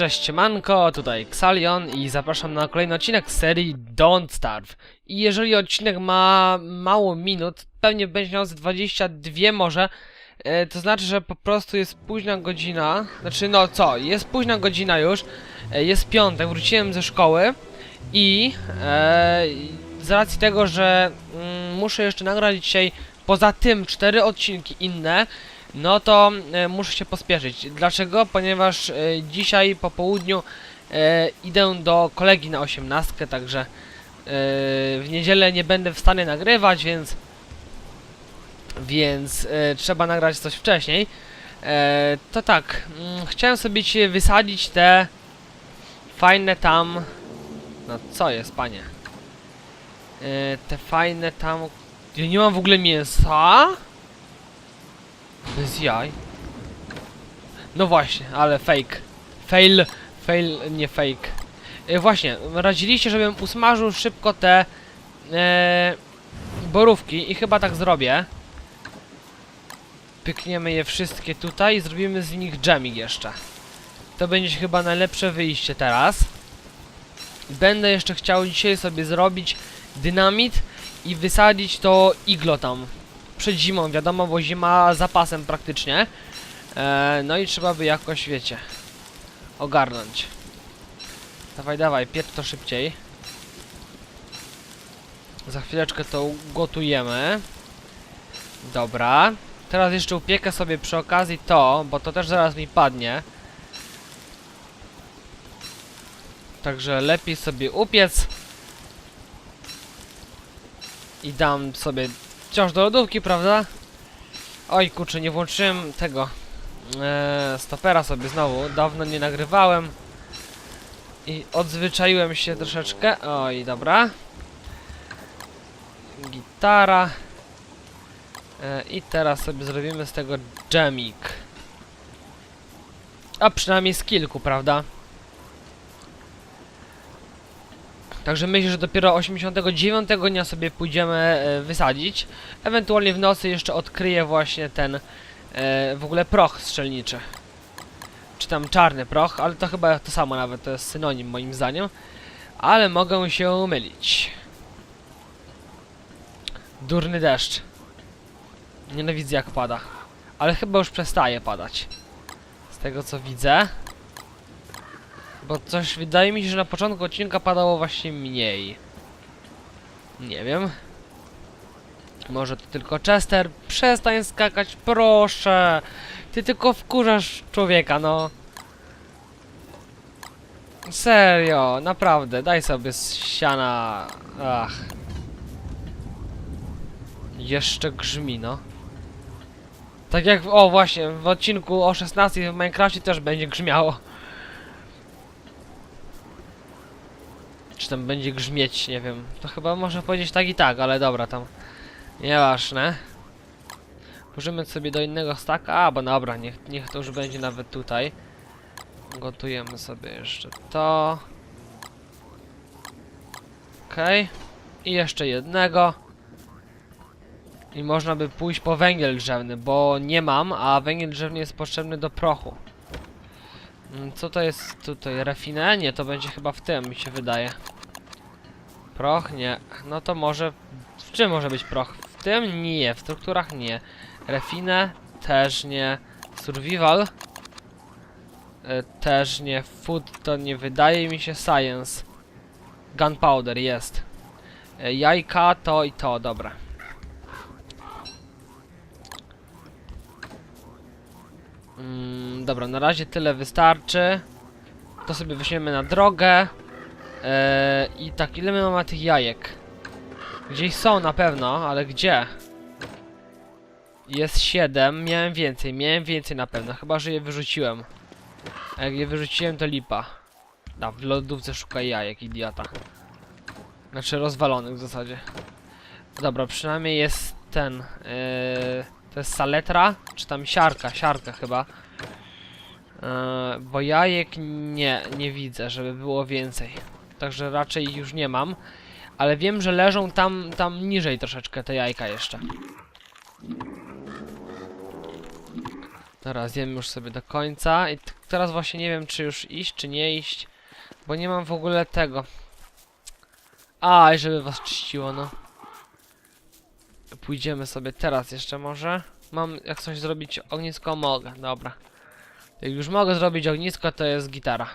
Cześć manko, tutaj Xalion i zapraszam na kolejny odcinek serii Don't Starve. I jeżeli odcinek ma mało minut, pewnie będzie miał z 22 może, e, to znaczy, że po prostu jest późna godzina, znaczy no co, jest późna godzina już, e, jest piątek, wróciłem ze szkoły i e, z racji tego, że mm, muszę jeszcze nagrać dzisiaj poza tym cztery odcinki inne, no to e, muszę się pospieszyć. Dlaczego? Ponieważ e, dzisiaj po południu e, idę do kolegi na osiemnastkę, także w niedzielę nie będę w stanie nagrywać, więc więc trzeba nagrać coś wcześniej. To tak, mm, chciałem sobie dzisiaj wysadzić te fajne tam. No co jest, panie? Te fajne tam. Ja nie mam w ogóle mięsa? Bez jaj. No właśnie, ale fake. Fail, fail, nie fake. E, właśnie, radziliście, żebym usmażył szybko te e, borówki i chyba tak zrobię. Pykniemy je wszystkie tutaj i zrobimy z nich dżemik jeszcze. To będzie chyba najlepsze wyjście teraz. Będę jeszcze chciał dzisiaj sobie zrobić dynamit i wysadzić to iglo tam przed zimą, wiadomo, bo zima zapasem praktycznie. E, no i trzeba by jakoś, wiecie, ogarnąć. Dawaj, dawaj, piecz to szybciej. Za chwileczkę to ugotujemy. Dobra. Teraz jeszcze upiekę sobie przy okazji to, bo to też zaraz mi padnie. Także lepiej sobie upiec. I dam sobie wciąż do lodówki, prawda? Oj kurczę, nie włączyłem tego e, stopera sobie znowu. Dawno nie nagrywałem. I odzwyczaiłem się troszeczkę. Oj, dobra. Gitara. E, I teraz sobie zrobimy z tego dżemik. A przynajmniej z kilku, prawda? Także myślę, że dopiero 89 dnia sobie pójdziemy e, wysadzić. Ewentualnie w nocy jeszcze odkryję właśnie ten e, w ogóle proch strzelniczy. Czy tam czarny proch, ale to chyba to samo nawet, to jest synonim moim zdaniem. Ale mogę się mylić. Durny deszcz. Nienawidzę jak pada. Ale chyba już przestaje padać. Z tego co widzę. Bo coś wydaje mi się, że na początku odcinka padało właśnie mniej. Nie wiem. Może to tylko Chester. Przestań skakać, proszę. Ty tylko wkurzasz człowieka, no. Serio, naprawdę, daj sobie z siana. Ach. Jeszcze grzmi, no. Tak jak, o właśnie, w odcinku o 16 w Minecrafcie też będzie grzmiało. Tam będzie grzmieć, nie wiem. To chyba można powiedzieć tak i tak, ale dobra, tam. Nieważne. Możemy sobie do innego staka. A, bo dobra, niech, niech to już będzie nawet tutaj. Gotujemy sobie jeszcze to. Okej. I jeszcze jednego. I można by pójść po węgiel drzewny, bo nie mam, a węgiel drzewny jest potrzebny do prochu. Mm, Co to jest tutaj? Refinę? Nie, to będzie chyba w tym, mi się wydaje. Proch? Nie. No to może... W czym może być proch? W tym? Nie. W strukturach? Nie. Refinę? Też nie. Survival? E, też nie. Food to nie wydaje mi się. Science. Gunpowder jest. E, jajka to i to, dobra. Mm, dobra, na razie tyle wystarczy. To sobie weźmiemy na drogę. Eee, I tak, ile my mamy tych jajek? Gdzieś są na pewno, ale gdzie? Jest 7, miałem więcej, miałem więcej na pewno, chyba że je wyrzuciłem. A jak je wyrzuciłem to lipa. Da, w lodówce szukaj jajek, idiota. Znaczy rozwalonych w zasadzie. Dobra, przynajmniej jest ten. Yy, to jest saletra? Czy tam siarka? Siarka chyba. Yy, bo jajek nie, nie widzę, żeby było więcej. Także raczej już nie mam. Ale wiem, że leżą tam, tam niżej troszeczkę te jajka jeszcze. Teraz zjem już sobie do końca i teraz właśnie nie wiem, czy już iść, czy nie iść. Bo nie mam w ogóle tego. Aj, żeby was czyściło, no. Pójdziemy sobie teraz jeszcze może. Mam jak coś zrobić ognisko? Mogę, dobra. Jak już mogę zrobić ognisko, to jest gitara.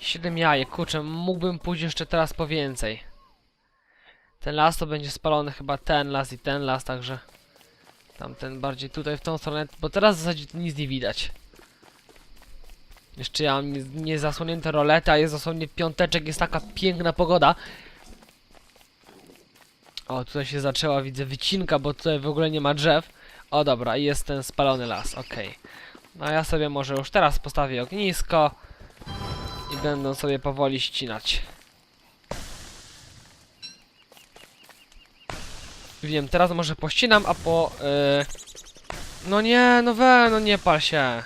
7 jajek, kurczę, mógłbym pójść jeszcze teraz po więcej. Ten las to będzie spalony chyba ten las i ten las, także... Tamten bardziej tutaj w tą stronę, bo teraz w zasadzie nic nie widać. Jeszcze ja mam nie, nie rolety, a jest dosłownie piąteczek, jest taka piękna pogoda. O, tutaj się zaczęła, widzę, wycinka, bo tutaj w ogóle nie ma drzew. O, dobra, jest ten spalony las, okej. No a ja sobie może już teraz postawię ognisko i będę sobie powoli ścinać. Wiem, teraz może pościnam, a po... Yy... No nie, no we, no nie pal się.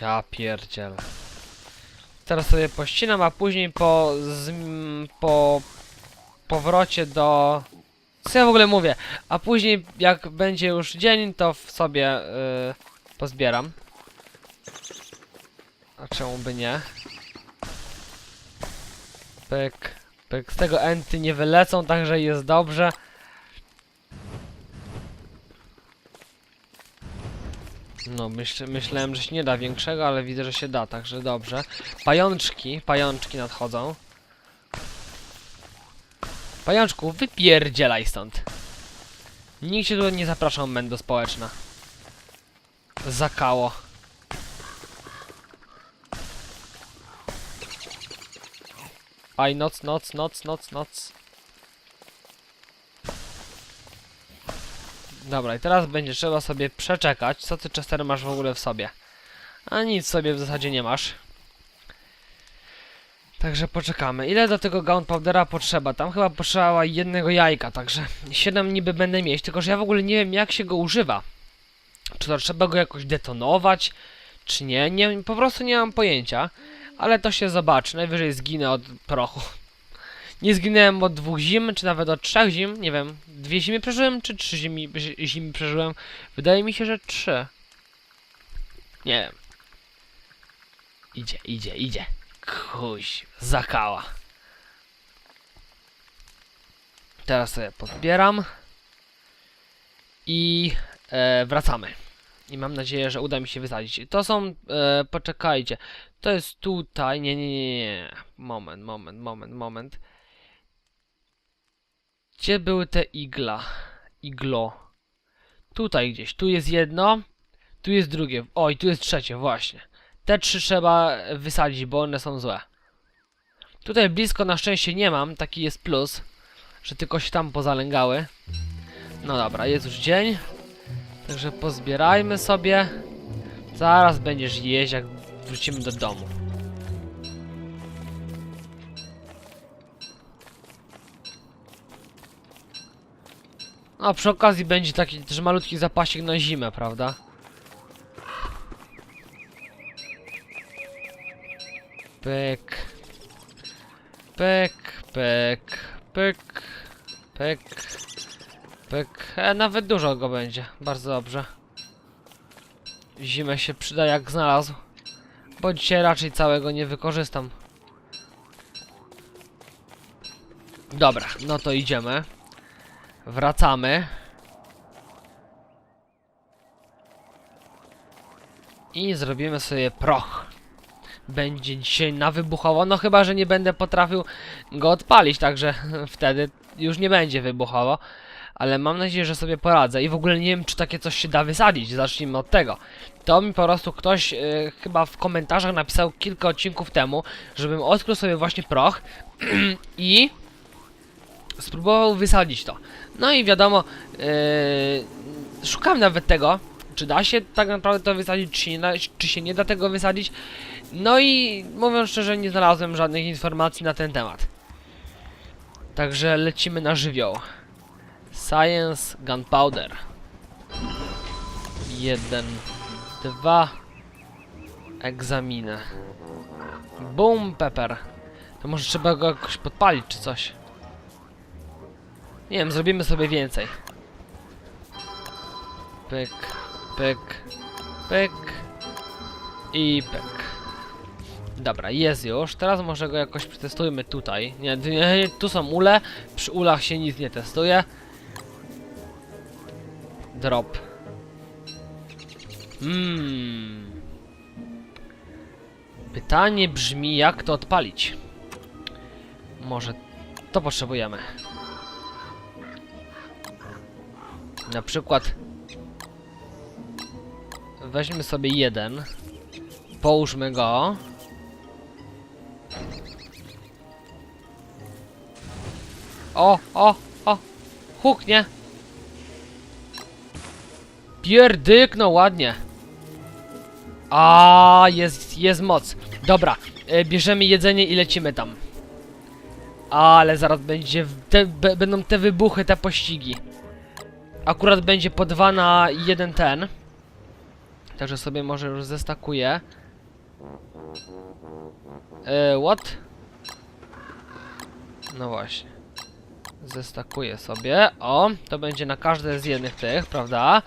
Ja pierdziel. Teraz sobie pościnam, a później po... Z, po... Powrocie do... Co ja w ogóle mówię? A później jak będzie już dzień, to w sobie yy, pozbieram. A czemu by nie? Pyk, pyk. Z tego enty nie wylecą, także jest dobrze. No, myśl, myślałem, że się nie da większego, ale widzę, że się da, także dobrze. Pajączki, pajączki nadchodzą. Pajączku, wypierdzielaj stąd. Nikt się tu nie zapraszał, mendo społeczna. Zakało. Aj, noc, noc, noc, noc, noc. Dobra, i teraz będzie trzeba sobie przeczekać, co ty Chester masz w ogóle w sobie. A nic sobie w zasadzie nie masz. Także poczekamy. Ile do tego gunpowdera potrzeba? Tam chyba potrzeba jednego jajka, także 7 niby będę mieć, tylko że ja w ogóle nie wiem jak się go używa. Czy to trzeba go jakoś detonować, czy nie? nie po prostu nie mam pojęcia. Ale to się zobaczy, najwyżej zginę od prochu. Nie zginąłem od dwóch zim, czy nawet od trzech zim, nie wiem. Dwie zimy przeżyłem, czy trzy zimy, zimy przeżyłem? Wydaje mi się, że trzy. Nie wiem. Idzie, idzie, idzie. Kuś, zakała. Teraz sobie podbieram. I e, wracamy. I mam nadzieję, że uda mi się wysadzić. To są, e, poczekajcie. To jest tutaj, nie, nie, nie, nie. Moment, moment, moment, moment. Gdzie były te igla? Iglo. Tutaj gdzieś. Tu jest jedno. Tu jest drugie. Oj, tu jest trzecie, właśnie. Te trzy trzeba wysadzić, bo one są złe. Tutaj blisko na szczęście nie mam. Taki jest plus. Że tylko się tam pozalęgały. No dobra, jest już dzień. Także pozbierajmy sobie. Zaraz będziesz jeść, jak wrócimy do domu. A przy okazji będzie taki też malutki zapasik na zimę, prawda? Pyk. Pyk, pyk, pyk, pyk, pyk. E, nawet dużo go będzie. Bardzo dobrze. Zimę się przyda jak znalazł. Bo dzisiaj raczej całego nie wykorzystam. Dobra, no to idziemy. Wracamy. I zrobimy sobie proch. Będzie dzisiaj nawybuchowo, no chyba, że nie będę potrafił go odpalić, także wtedy już nie będzie wybuchowo. Ale mam nadzieję, że sobie poradzę i w ogóle nie wiem, czy takie coś się da wysadzić, zacznijmy od tego. To mi po prostu ktoś e, chyba w komentarzach napisał kilka odcinków temu, żebym odkrył sobie właśnie proch i spróbował wysadzić to. No i wiadomo, yy, szukam nawet tego, czy da się tak naprawdę to wysadzić, czy, nie da, czy się nie da tego wysadzić. No i mówiąc szczerze, nie znalazłem żadnych informacji na ten temat. Także lecimy na żywioł. Science Gunpowder. Jeden, dwa. Egzaminę. Boom pepper. To może trzeba go jakoś podpalić czy coś. Nie wiem, zrobimy sobie więcej. Pyk, pyk, Pyk. I pyk. Dobra, jest już. Teraz może go jakoś przetestujmy tutaj. Nie, nie, tu są ule. Przy ulach się nic nie testuje. Drop. Mmm. Pytanie brzmi, jak to odpalić? Może to potrzebujemy. Na przykład weźmy sobie jeden, połóżmy go. O, o, o, huknie. Pierdykno ładnie. A jest, jest moc. Dobra, e, bierzemy jedzenie i lecimy tam. Ale zaraz będzie, te, będą te wybuchy, te pościgi. Akurat będzie po dwa na jeden ten. Także sobie może już zestakuję. E, what? No właśnie. Zestakuję sobie. O, to będzie na każde z jednych tych, prawda?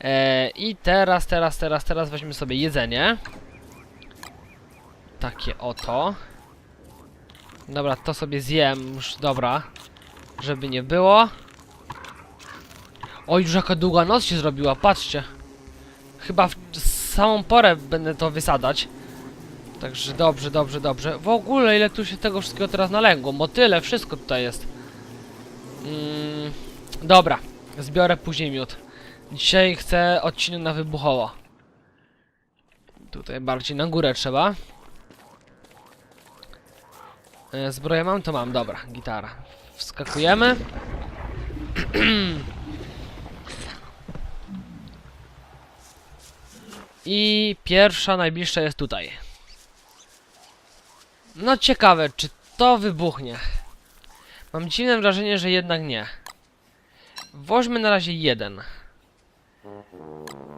E, I teraz, teraz, teraz, teraz weźmy sobie jedzenie. Takie oto. Dobra, to sobie zjem już, dobra. Żeby nie było. Oj, już jaka długa noc się zrobiła, patrzcie. Chyba w samą porę będę to wysadzać. Także dobrze, dobrze, dobrze. W ogóle ile tu się tego wszystkiego teraz nalęgło. Motyle, wszystko tutaj jest. Mm, dobra, zbiorę później miód. Dzisiaj chcę odcinek na wybuchowo. Tutaj bardziej na górę trzeba. E, Zbroję mam? To mam, dobra, gitara. Wskakujemy. I pierwsza, najbliższa jest tutaj. No ciekawe, czy to wybuchnie. Mam dziwne wrażenie, że jednak nie. Woźmy na razie jeden.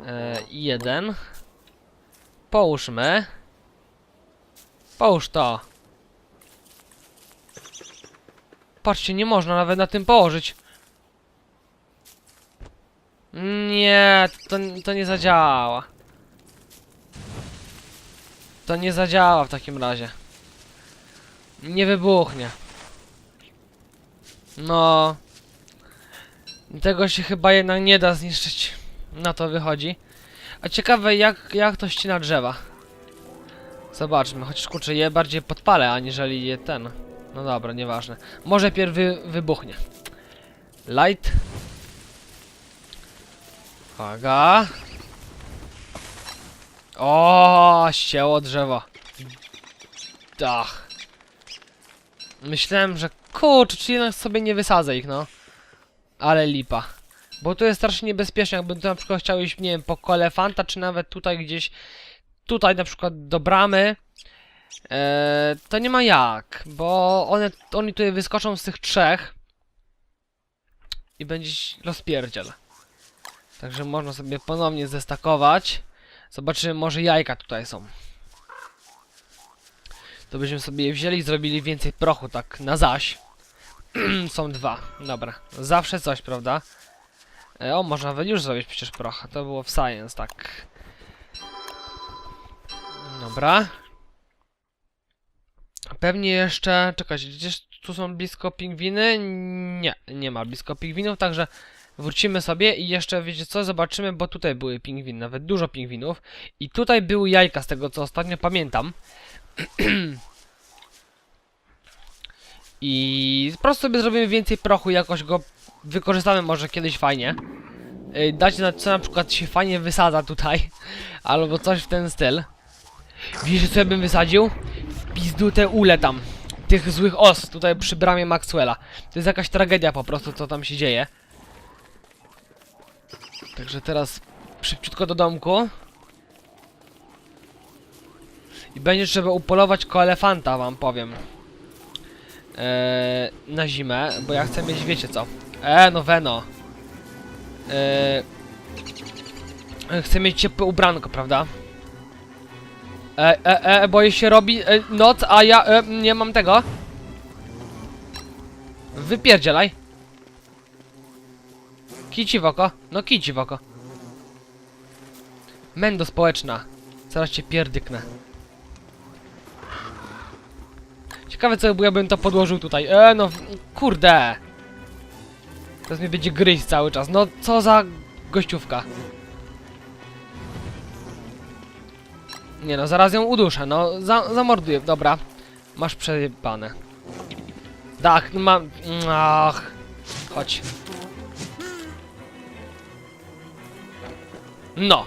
E, jeden. Połóżmy. Połóż to. Patrzcie, nie można nawet na tym położyć. Nie, to, to nie zadziała. To nie zadziała w takim razie. Nie wybuchnie. No. Tego się chyba jednak nie da zniszczyć. Na to wychodzi. A ciekawe jak, jak to ścina drzewa. Zobaczmy, chociaż kurczę je bardziej podpalę, aniżeli je ten. No dobra, nieważne. Może pierw wy, wybuchnie. Light. Uwaga. O, ścięło drzewo. Dach. Myślałem, że kurczę, czy jednak sobie nie wysadzę ich, no. Ale lipa. Bo tu jest strasznie niebezpiecznie, jakbym tu na przykład chciał iść, nie wiem, po kolefanta, czy nawet tutaj gdzieś, tutaj na przykład do bramy, e, to nie ma jak, bo one, oni tutaj wyskoczą z tych trzech i będzie rozpierdziel. Także można sobie ponownie zestakować. Zobaczymy, może jajka tutaj są. To byśmy sobie je wzięli i zrobili więcej prochu, tak na zaś. są dwa, dobra. Zawsze coś, prawda? E, o, można nawet już zrobić przecież proch. To było w Science, tak. Dobra. Pewnie jeszcze... Czekajcie, gdzieś tu są blisko pingwiny? Nie, nie ma blisko pingwinów, także wrócimy sobie i jeszcze, wiecie co, zobaczymy, bo tutaj były pingwiny, nawet dużo pingwinów. I tutaj były jajka, z tego co ostatnio pamiętam. I po prostu sobie zrobimy więcej prochu, jakoś go wykorzystamy może kiedyś fajnie. Yy, Dać na co na przykład się fajnie wysadza tutaj, albo coś w ten styl. Wiesz co ja bym wysadził? W pizdu te ule tam. Tych złych os tutaj przy bramie Maxwella. To jest jakaś tragedia po prostu, co tam się dzieje. Także teraz szybciutko do domku. I będzie trzeba upolować koelefanta, wam powiem. Eee, na zimę, bo ja chcę mieć, wiecie co? E, no Veno. Eee, chcę mieć ciepłe ubranko, prawda? E, e, e, boję się robi e, noc, a ja e, nie mam tego. Wypierdzielaj. Kici w oko. No kici w oko. Mendo społeczna. Zaraz cię pierdyknę. Ciekawe co by, jakbym to podłożył tutaj. E, no, kurde. Teraz mnie będzie gryźć cały czas. No, co za gościówka. Nie no, zaraz ją uduszę, no, za, zamorduję, dobra. Masz przejebane. Dach, mam... Ach. Chodź. No.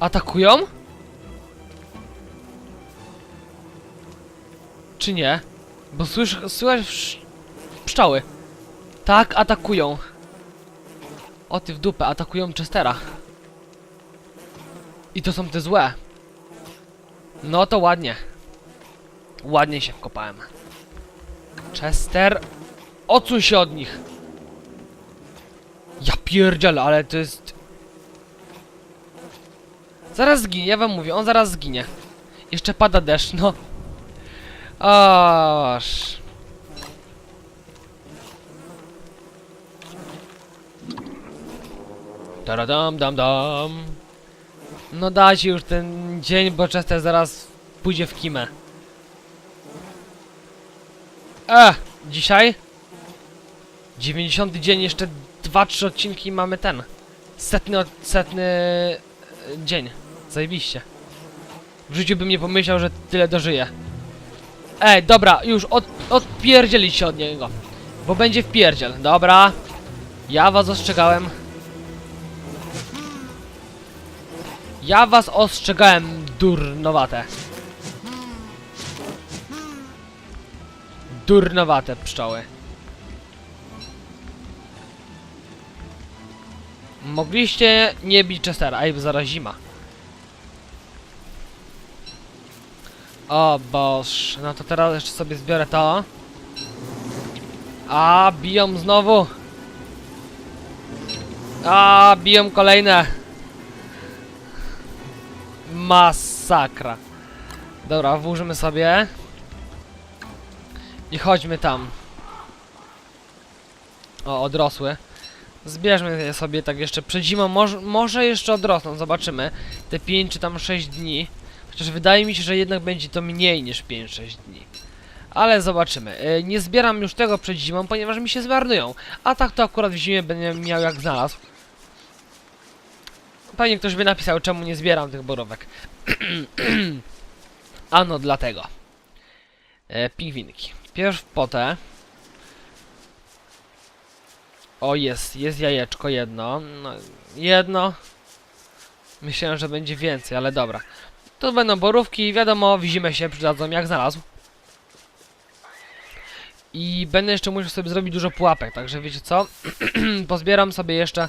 Atakują? Czy nie? Bo słysz, słychać pszczoły. Tak, atakują. O ty w dupę, atakują Chestera. I to są te złe. No to ładnie. Ładnie się wkopałem. Chester, odsuń się od nich. Ja pierdzielę, ale to jest... Zaraz zginie, ja wam mówię, on zaraz zginie. Jeszcze pada deszcz, no. Aż. Taradam, dam, dam. No dajcie już ten dzień, bo Chester zaraz pójdzie w kimę. E, dzisiaj? 90 dzień, jeszcze 2-3 odcinki mamy ten. Setny, od- setny e, dzień. Zajebiście. W życiu bym nie pomyślał, że tyle dożyję. Ej, dobra, już od, odpierdzielić się od niego. Bo będzie wpierdziel, dobra. Ja was ostrzegałem. Ja was ostrzegałem, durnowate. Durnowate pszczoły. Mogliście nie bić Chestera, a zaraz zima. O boż, no to teraz jeszcze sobie zbiorę to. A, biją znowu. A, biją kolejne. Masakra. Dobra, włóżymy sobie. I chodźmy tam. O, odrosły. Zbierzmy je sobie tak jeszcze przed zimą. Może, może jeszcze odrosną, zobaczymy. Te 5 czy tam 6 dni. Chociaż wydaje mi się, że jednak będzie to mniej niż 5-6 dni. Ale zobaczymy. E, Nie zbieram już tego przed zimą, ponieważ mi się zmarnują. A tak to akurat w zimie będę miał jak znalazł. Pewnie ktoś by napisał, czemu nie zbieram tych borówek. ano dlatego. E, pingwinki. Pierw potę. O, jest, jest jajeczko jedno. No, jedno. Myślałem, że będzie więcej, ale dobra. To będą borówki, wiadomo, w zimę się przydadzą jak znalazł. I będę jeszcze musiał sobie zrobić dużo pułapek, także wiecie co? Pozbieram sobie jeszcze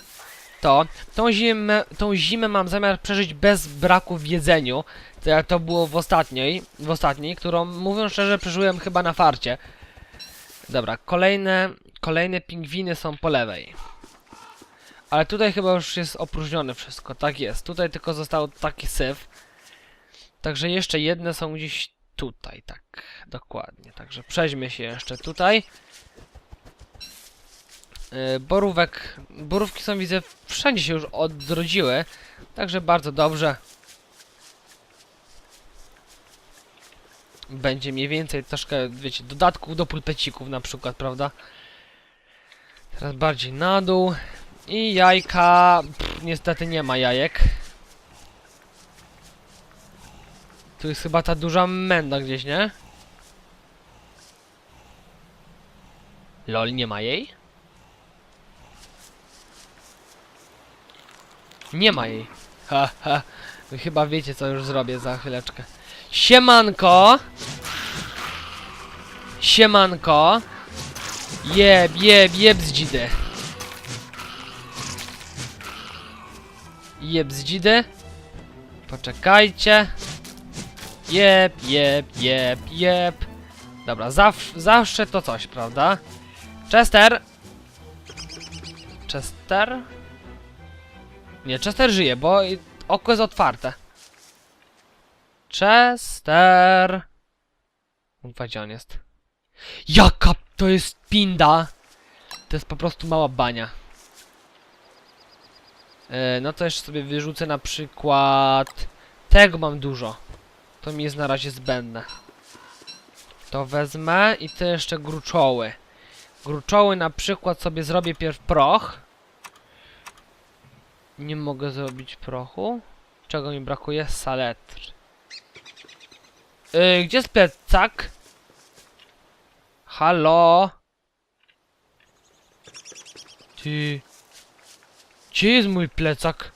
to. Tą zimę, tą zimę mam zamiar przeżyć bez braku w jedzeniu. To jak to było w ostatniej, w ostatniej, którą mówiąc szczerze przeżyłem chyba na farcie. Dobra, kolejne, kolejne pingwiny są po lewej. Ale tutaj chyba już jest opróżnione wszystko, tak jest. Tutaj tylko został taki syf. Także jeszcze jedne są gdzieś tutaj, tak, dokładnie. Także przejdźmy się jeszcze tutaj. Yy, borówek, borówki są widzę wszędzie się już odrodziły, także bardzo dobrze. Będzie mniej więcej troszkę, wiecie, dodatków do pulpecików na przykład, prawda? Teraz bardziej na dół. I jajka, pff, niestety nie ma jajek. Tu jest chyba ta duża menda gdzieś, nie? Lol, nie ma jej? Nie ma jej. Ha, ha. Wy chyba wiecie, co już zrobię za chwileczkę. Siemanko! Siemanko! Jeb, jeb, jeb z dzidy. Jeb z dzidy. Poczekajcie. Jeb, jeb, jeb, jeb. Dobra, zaw zawsze to coś, prawda? Chester! Chester? Nie, Chester żyje, bo oko jest otwarte. Chester! Kurwa, gdzie on jest? Jaka to jest pinda! To jest po prostu mała bania. E, no to jeszcze sobie wyrzucę na przykład... Tego mam dużo. To mi jest na razie zbędne. To wezmę i te jeszcze gruczoły. Gruczoły na przykład sobie zrobię pierw proch. Nie mogę zrobić prochu. Czego mi brakuje? Saletr. Yy, gdzie jest plecak? Halo? Ty... Gdzie jest mój plecak?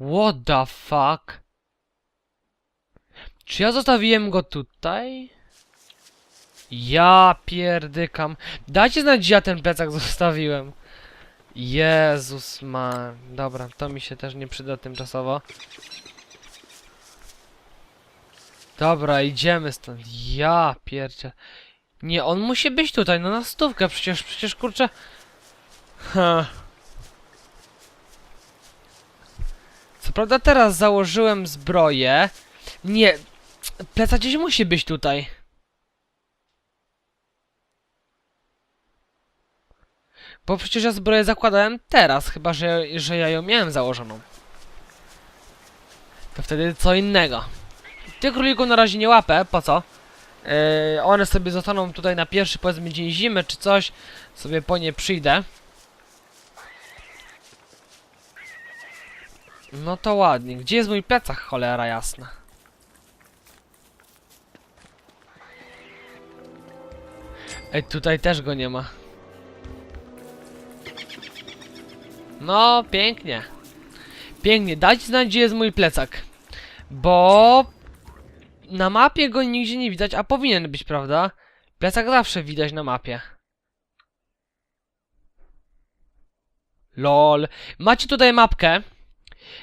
What the fuck? Czy ja zostawiłem go tutaj? Ja pierdykam. Dajcie znać, gdzie ja ten plecak zostawiłem. Jezus ma. Dobra, to mi się też nie przyda tymczasowo. Dobra, idziemy stąd. Ja pierdzie. Nie, on musi być tutaj, no na stówkę, przecież, przecież kurczę. Ha. Co prawda teraz założyłem zbroję. Nie, plecak gdzieś musi być tutaj. Bo przecież ja zbroję zakładałem teraz, chyba że, że ja ją miałem założoną. To wtedy co innego. Tych królików na razie nie łapę, po co? Yy, one sobie zostaną tutaj na pierwszy powiedzmy dzień zimy czy coś. Sobie po nie przyjdę. No to ładnie. Gdzie jest mój plecak, cholera jasna? Ej, tutaj też go nie ma. No, pięknie. Pięknie. Dajcie znać, gdzie jest mój plecak. Bo... Na mapie go nigdzie nie widać, a powinien być, prawda? Plecak zawsze widać na mapie. LOL. Macie tutaj mapkę.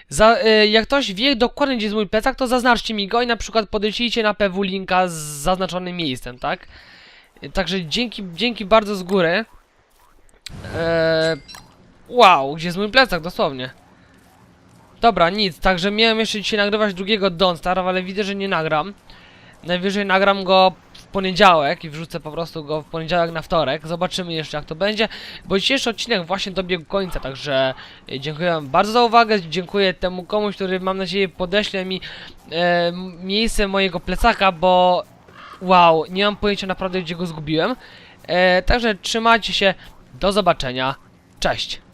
Za, y, jak ktoś wie dokładnie, gdzie jest mój plecak, to zaznaczcie mi go i na przykład podeślijcie na PW linka z zaznaczonym miejscem, tak? Także dzięki, dzięki bardzo z góry. Eee, wow, gdzie jest mój plecak, dosłownie. Dobra, nic, także miałem jeszcze dzisiaj nagrywać drugiego Don't Starve, ale widzę, że nie nagram. Najwyżej nagram go w poniedziałek i wrzucę po prostu go w poniedziałek na wtorek. Zobaczymy jeszcze jak to będzie, bo dzisiejszy odcinek właśnie dobiegł końca, także e, dziękuję wam bardzo za uwagę, dziękuję temu komuś, który mam nadzieję podeśle mi e, miejsce mojego plecaka, bo wow, nie mam pojęcia naprawdę gdzie go zgubiłem. E, także trzymajcie się, do zobaczenia, cześć!